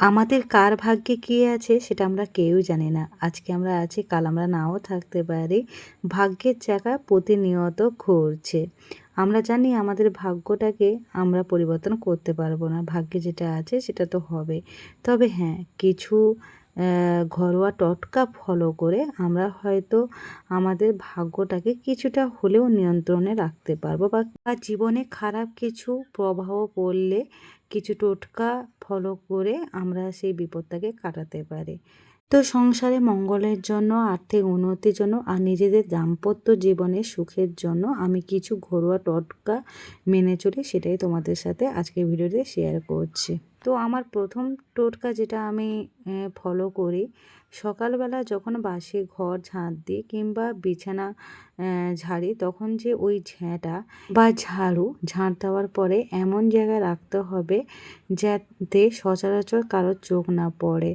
আমাদের কার ভাগ্যে কী আছে সেটা আমরা কেউ জানি না। আজকে আমরা আছি, কাল আমরা নাও থাকতে পারি। ভাগ্যের চাকা প্রতিনিয়ত ঘুরছে। আমরা জানি আমাদের ভাগ্যটাকে আমরা পরিবর্তন করতে পারব না। ভাগ্যে যেটা আছে সেটা তো হবে। তবে হ্যাঁ কিছু ঘরোয়া টটকা ফলো করে আমরা হয়তো আমাদের ভাগ্যটাকে কিছুটা হলেও নিয়ন্ত্রণে রাখতে পারব বা জীবনে খারাপ কিছু প্রভাব পড়লে কিছু টোটকা ফলো করে আমরা সেই বিপদটাকে কাটাতে পারি। তো সংসারে মঙ্গলের জন্য, আর্থিক উন্নতির জন্য আর নিজেদের দাম্পত্য জীবনের সুখের জন্য আমি কিছু ঘরোয়া টটকা মেনে চলি সেটাই তোমাদের সাথে আজকে ভিডিওতে শেয়ার করছি। তো আমার প্রথম টোটকা যেটা আমি ফলো করি সকালবেলা যখন বাসি ঘর ঝাঁট দিই কিংবা বিছানা ঝাড়ি, তখন যে ওই ঝ্যাঁটা বা ঝাড়ু ঝাঁট দেওয়ার পরে এমন জায়গায় রাখতে হবে যাতে সচরাচর কারোর চোখ না পড়ে।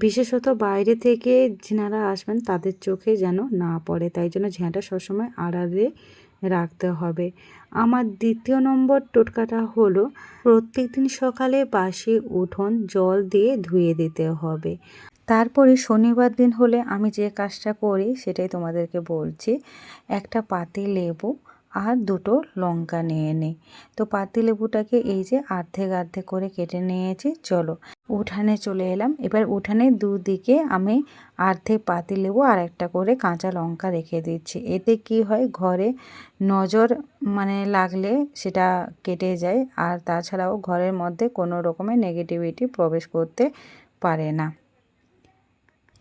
বিশেষত বাইরে থেকে যিনারা আসবেন, তাদের চোখে যেন না পড়ে। তাই জন্য ঝ্যাঁটা সবসময় আড়ালে রাখতে হবে। আমার দ্বিতীয় নম্বর টোটকাটা হলো, প্রত্যেকদিন সকালে বাসি উঠোন জল দিয়ে ধুয়ে দিতে হবে। তারপরে শনিবার দিন হলে আমি যে কাজটা করি সেটাই তোমাদেরকে বলছি। একটা পাতি লেবু আর দুটো লঙ্কা নিয়ে নিই। তো পাতি লেবুটাকে এই যে আর্ধেক আর্ধেক করে কেটে নিয়েছি, চলো। উঠানে চলে এলাম। এবার উঠানে দুদিকে আমি আর্ধেক পাতি লেবু আর একটা করে কাঁচা লঙ্কা রেখে দিচ্ছি। এতে কি হয়, ঘরে নজর মানে লাগলে সেটা কেটে যায় আর তাছাড়াও ঘরের মধ্যে কোনো রকমের নেগেটিভিটি প্রবেশ করতে পারে না।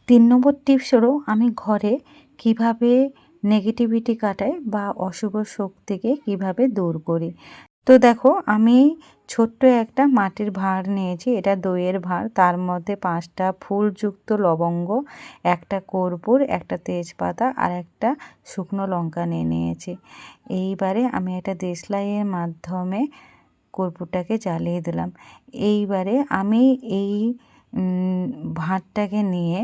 তিন নম্বর টিপস হলো আমি ঘরে কীভাবে নেগেটিভিটি কাটাই বা অশুভ শক্তিকে কীভাবে দূর করি। তো দেখো, আমি ছোট্ট একটা মাটির ভাঁড় নিয়েছি, এটা দইয়ের ভাঁড়। তার মধ্যে পাঁচটা ফুলযুক্ত লবঙ্গ, একটা কর্পূর, একটা তেজপাতা আর একটা শুকনো লঙ্কা নিয়ে নিয়েছি। এইবারে আমি একটা দেশলাইয়ের মাধ্যমে কর্পূরটাকে জ্বালিয়ে দিলাম। এইবারে আমি এই ভাঁড়টাকে নিয়ে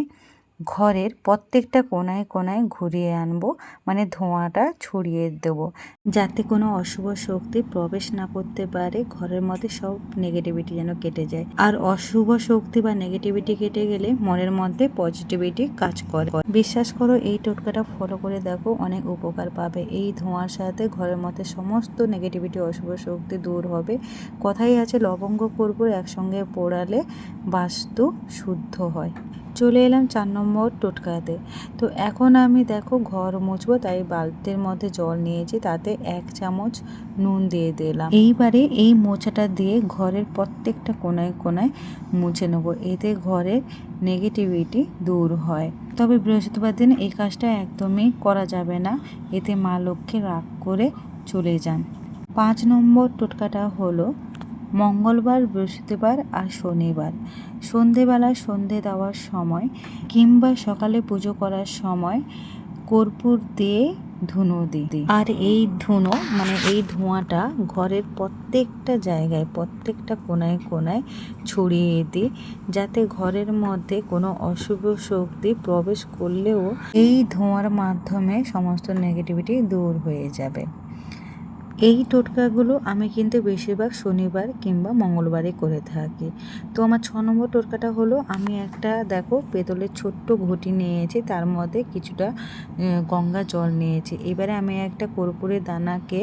ঘরের প্রত্যেকটা কোনায় কোনায় ঘুরিয়ে আনব মানে ধোঁয়াটা ছড়িয়ে দেব। যাতে কোনো অশুভ শক্তি প্রবেশ না করতে পারে, ঘরের মধ্যে সব নেগেটিভিটি যেন কেটে যায়। আর অশুভ শক্তি বা নেগেটিভিটি কেটে গেলে মনের মধ্যে পজিটিভিটি কাজ করে। বিশ্বাস করো, এই টোটকাটা ফলো করে দেখো, অনেক উপকার পাবে। এই ধোঁয়ার সাথে ঘরের মধ্যে সমস্ত নেগেটিভিটি অশুভ শক্তি দূর হবে। কথাই আছে, লবঙ্গ করব একসঙ্গে পোড়ালে বাস্তু শুদ্ধ হয়। চলে এলাম চার নম্বর টোটকাতে। তো এখন আমি দেখো ঘর মুছবো, তাই বালতির মধ্যে জল নিয়েছি, তাতে এক চামচ নুন দিয়ে দিলাম। এইবারে এই মোছাটা দিয়ে ঘরের প্রত্যেকটা কোনায় কোনায় মুছে নেব, এতে ঘরের নেগেটিভিটি দূর হয়। তবে বৃহস্পতিবার দিন এই কাজটা একদমই করা যাবে না, এতে মা লক্ষ্মী রাগ করে চলে যান। পাঁচ নম্বর টোটকাটা হলো মঙ্গলবার, বৃহস্পতিবার আর শনিবার। সন্ধেবেলা, সন্ধে দেওয়ার সময় কিংবা সকালে পুজো করার সময় কর্পূর দিয়ে ধুনো দিই। আর এই ধুনো মানে এই ধোঁয়াটা ঘরের প্রত্যেকটা জায়গায়, প্রত্যেকটা কোনায় কোনায় ছড়িয়ে দিই, যাতে ঘরের মধ্যে কোনো অশুভ শক্তি প্রবেশ করলেও এই ধোঁয়ার মাধ্যমে সমস্ত নেগেটিভিটি দূর হয়ে যাবে। এই টোটকাগুলো আমি কিন্তু বেশিরভাগ শনিবার কিংবা মঙ্গলবারে করে থাকি। তো আমার ছ নম্বর টোটকাটা হলো, আমি একটা, দেখো, পেতলের ছোট্ট ঘটি নিয়েছি, তার মধ্যে কিছুটা গঙ্গা জল নিয়েছি। এবারে আমি একটা কর্পূরের দানাকে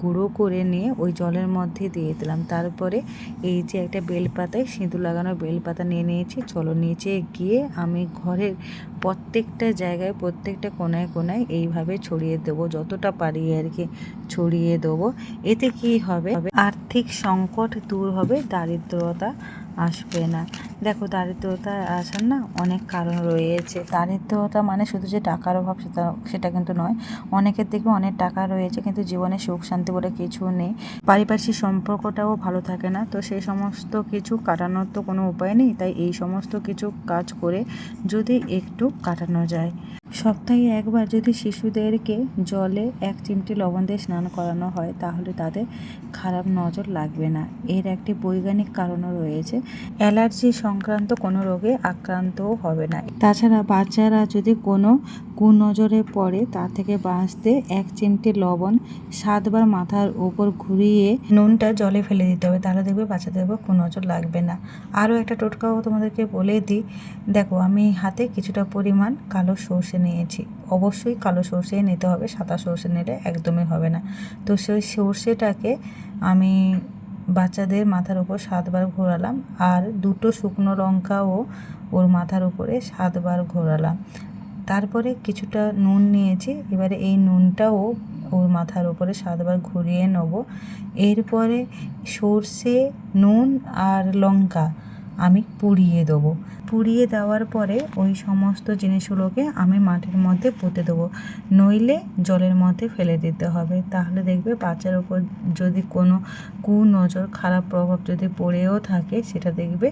গুঁড়ো করে নিয়ে ওই জলের মধ্যে দিয়ে দিলাম। তারপরে এই যে একটা বেলপাতায় সিঁদুর লাগানো বেলপাতা নিয়ে নিয়েছি, চলো নিচে গিয়ে আমি ঘরের প্রত্যেকটা জায়গায়, প্রত্যেকটা কোনায় কোনায় এইভাবে ছড়িয়ে দেবো, যতটা পারি আর কি ছড়িয়ে দেবো। এতে কি হবে? আর্থিক সংকট দূর হবে, দারিদ্রতা আসবে না। দেখো, দারিদ্রতা আসার না অনেক কারণ রয়েছে। দারিদ্রতা মানে শুধু যে টাকার অভাব সেটা সেটা কিন্তু নয়। অনেকের দেখবে অনেক টাকা রয়েছে, কিন্তু জীবনে সুখ, শান্তি বলে কিছু নেই। পারিপার্শ্বিক সম্পর্কটাও ভালো থাকে না। তো সেই সমস্ত কিছু কাটানোর তো কোনো উপায় নেই। তাই এই সমস্ত কিছু কাজ করে যদি একটু কাটানো যায়। সপ্তাহে একবার যদি শিশুদেরকে জলে এক চিমটি লবণ দিয়ে স্নান করানো হয়, তাহলে তাদের খারাপ নজর লাগবে না। এর একটি বৈজ্ঞানিক কারণও রয়েছে। অ্যালার্জি সংক্রান্ত কোনো রোগে আক্রান্তও হবে না। তাছাড়া বাচ্চারা যদি কোনো কুনজরে পড়ে, তা থেকে বাঁচতে এক চিমটি লবণ সাতবার মাথার উপর ঘুরিয়ে নুনটা জলে ফেলে দিতে হবে। তাহলে দেখবে বাচ্চাদের উপর কুনজর লাগবে না। আরও একটা টোটকাও তোমাদেরকে বলে দিই। দেখো, আমি হাতে কিছুটা পরিমাণ কালো সর্ষে নিয়েছি। অবশ্যই কালো সর্ষেই নিতে হবে, সাদা সর্ষে নিলে একদমই হবে না। তো সেই সর্ষেটাকে আমি বাচ্চাদের মাথার উপর সাতবার ঘোরালাম আর দুটো শুকনো লঙ্কাও ওর মাথার উপরে সাতবার ঘোরালাম। তারপরে কিছুটা নুন নিয়েছি, এবারে এই নুনটাও ওর মাথার উপরে সাতবার ঘুরিয়ে নেব। এরপরে সর্ষে, নুন আর লঙ্কা আমি পুড়িয়ে দেবো। পুড়িয়ে দেওয়ার পরে ওই সমস্ত জিনিসগুলোকে আমি মাটির মধ্যে পুঁতে দেবো। নইলে জলের মধ্যে ফেলে দিতে হবে। তাহলে দেখবে বাচ্চার ওপর যদি কোনো কুনজর খারাপ প্রভাব যদি পড়েও থাকে, সেটা দেখবে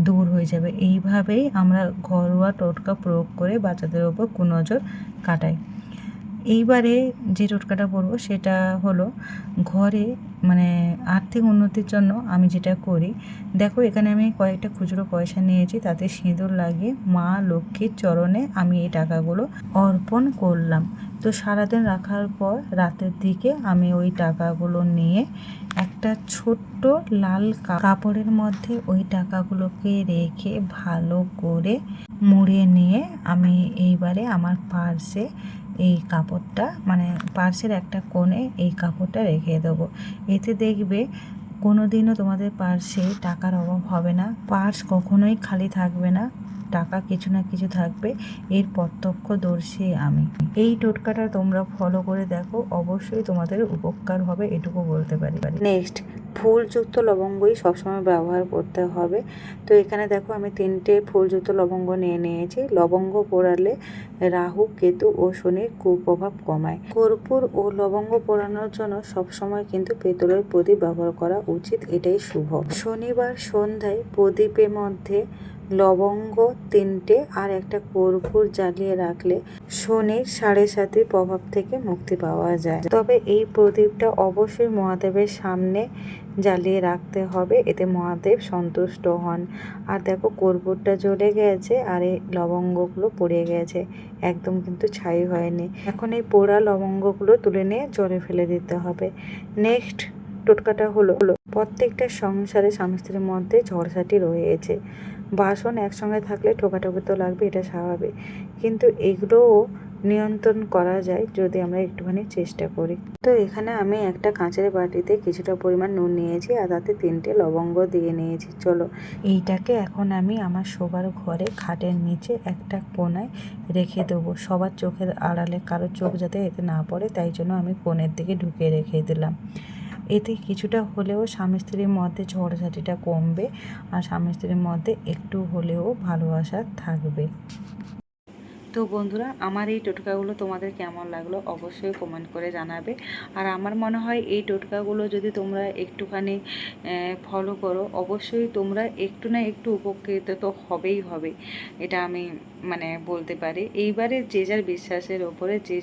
দূর হয়ে যাবে। এইভাবেই আমরা ঘরোয়া টোটকা প্রয়োগ করে বাচ্চাদের ওপর কুনজর কাটাই। এইবারে যে টোটকাটা বলব সেটা হলো ঘরে মানে আর্থিক উন্নতির জন্য আমি যেটা করি, দেখো এখানে আমি কয়েকটা খুচরো পয়সা নিয়েছি, তাতে সিঁদুর লাগিয়ে মা লক্ষ্মীর চরণে আমি এই টাকাগুলো অর্পণ করলাম। তো সারাদিন রাখার পর রাতের দিকে আমি ওই টাকাগুলো নিয়ে একটা ছোট্ট লাল কাপড়ের মধ্যে ওই টাকাগুলোকে রেখে ভালো করে মুড়ে নিয়ে আমি এইবারে আমার পার্সে এই কাপড়টা মানে পার্সের একটা কোণে এই কাপড়টা রেখে দেবো। এতে দেখবে কোনো দিনও তোমাদের পার্সে টাকার অভাব হবে না। পার্স কখনোই খালি থাকবে না, টাকা কিছু না কিছু থাকবে, এর প্রত্যক্ষদর্শী আমি। এই টোটকাটা তোমরা ফলো করে দেখো, অবশ্যই তোমাদের উপকার হবে, এটুকু বলতে পারি। নেক্সট ফুলযুক্ত লবঙ্গই সবসময় ব্যবহার করতে হবে। তো এখানে দেখো, আমি তিনটে ফুলযুক্ত লবঙ্গ নিয়ে নিয়েছি। লবঙ্গ পোড়ালে রাহু, কেতু ও শনির কুপ্রভাব কমায়। কর্পূর ও লবঙ্গ পোড়ানোর জন্য সবসময় কিন্তু পেতলের প্রদীপ ব্যবহার করা উচিত, এটাই শুভ। শনিবার সন্ধ্যায় প্রদীপের মধ্যে লবঙ্গ তিনটে আর একটা কর্পূর জ্বালিয়ে রাখলে শনির সাড়ে সাথে প্রভাব থেকে মুক্তি পাওয়া যায়। তবে এই প্রদীপটা অবশ্যই মহাদেবের সামনে জ্বালিয়ে রাখতে হবে, এতে মহাদেব সন্তুষ্ট হন। আর দেখো কর্পূরটা জ্বলে গেছে আর এই লবঙ্গগুলো পড়ে গেছে। একদম কিন্তু ছাই হয়নি। এখন এই পোড়া লবঙ্গগুলো তুলে নিয়ে জলে ফেলে দিতে হবে। নেক্সট টোটকাটা হলো হলো প্রত্যেকটা সংসারে স্বামী স্ত্রীর মধ্যে ঝড়ঝাটি রয়েছে। বাসন একসঙ্গে থাকলে ঠোকাঠোকি তো লাগবে এটা স্বাভাবিক। কিন্তু এগুলোও নিয়ন্ত্রণ করা যায় যদি আমরা একটুখানি চেষ্টা করি। তো এখানে আমি একটা কাঁচের বাটিতে কিছুটা পরিমাণ নুন নিয়েছি আর তাতে তিনটে লবঙ্গ দিয়ে নিয়েছি। চলো, এইটাকে এখন আমি আমার শোবার ঘরে খাটের নিচে একটা কোনায় রেখে দেবো। সবার চোখের আড়ালে, কারও চোখ যাতে এতে না পড়ে, তাই জন্য আমি কোণের দিকে ঢুকিয়ে রেখে দিলাম। এতে কিছুটা হলেও স্বামী স্ত্রীর মধ্যে ঝড়ঝাটিটা কমবে আর স্বামী স্ত্রীর মধ্যে একটু হলেও ভালোবাসা থাকবে। তো বন্ধুরা, আমার এই টোটকাগুলো তোমাদের কেমন লাগল অবশ্যই কমেন্ট করে জানাবে। আর আমার মনে হয় এই টোটকাগুলো যদি তোমরা একটুখানি ফলো করো, অবশ্যই তোমরা একটু না একটু উপকৃত তো হবেই হবে, এটা আমি মানে বলতে পারি। এইবারে যে যার বিশ্বাসের ওপরে, যে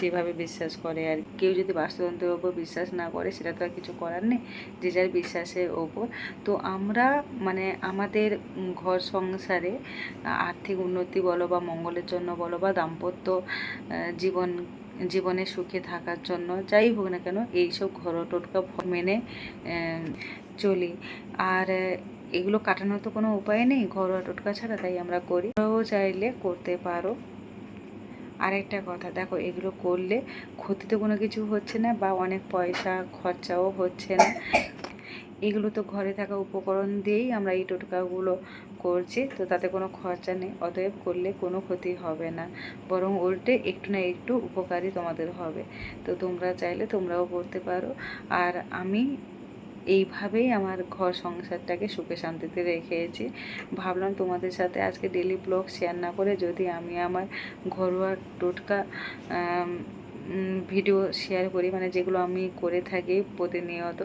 যেভাবে বিশ্বাস করে আর কেউ যদি বাস্তুতন্ত্রের ওপর বিশ্বাস না করে, সেটা তো আর কিছু করার নেই, যে যার বিশ্বাসের ওপর। তো আমরা মানে আমাদের ঘর সংসারে আর্থিক উন্নতি বলো বা মঙ্গলের জন্য বলো বা দাম্পত্য জীবন, জীবনে সুখে থাকার জন্য যাই হোক না কেন এইসব ঘরোয়া টোটকা মেনে চলি। আর এগুলো কাটানোর তো কোনো উপায় নেই, ঘরোয়া টোটকা ছাড়া তাই আমরা করি। চাইলে করতে পারো। আরেকটা কথা, দেখো এগুলো করলে ক্ষতি তো কোনো কিছু হচ্ছে না বা অনেক পয়সা খরচাও হচ্ছে না। এগুলো তো ঘরে থাকা উপকরণ দিয়েই আমরা এই টোটকাগুলো করছি, তো তাতে কোনো খরচা নেই। অতএব করলে কোনো ক্ষতি হবে না, বরং উল্টে একটু না একটু উপকারী তোমাদের হবে। তো তোমরা চাইলে তোমরাও করতে পারো। আর আমি এইভাবেই আমার ঘর সংসারটাকে সুখে শান্তিতে রেখেছি। ভাবলাম তোমাদের সাথে আজকে ডেলি ব্লগ শেয়ার না করে যদি আমি আমার ঘরোয়া টোটকা ভিডিও শেয়ার করি মানে যেগুলো আমি করে থাকি প্রতিনিয়ত,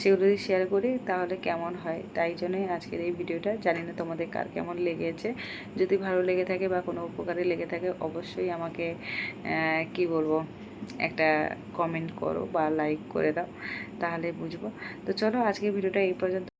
সেগুলো যদি শেয়ার করি তাহলে কেমন হয়? তাই জন্যই আজকের এই ভিডিওটা জানি না তোমাদের কার কেমন লেগেছে। যদি ভালো লেগে থাকে বা কোনো উপকারে লেগে থাকে, অবশ্যই আমাকে কি বলব, একটা কমেন্ট করো বা লাইক করে দাও, তাহলে বুঝব। তো চলো আজকে ভিডিওটা এই পর্যন্ত।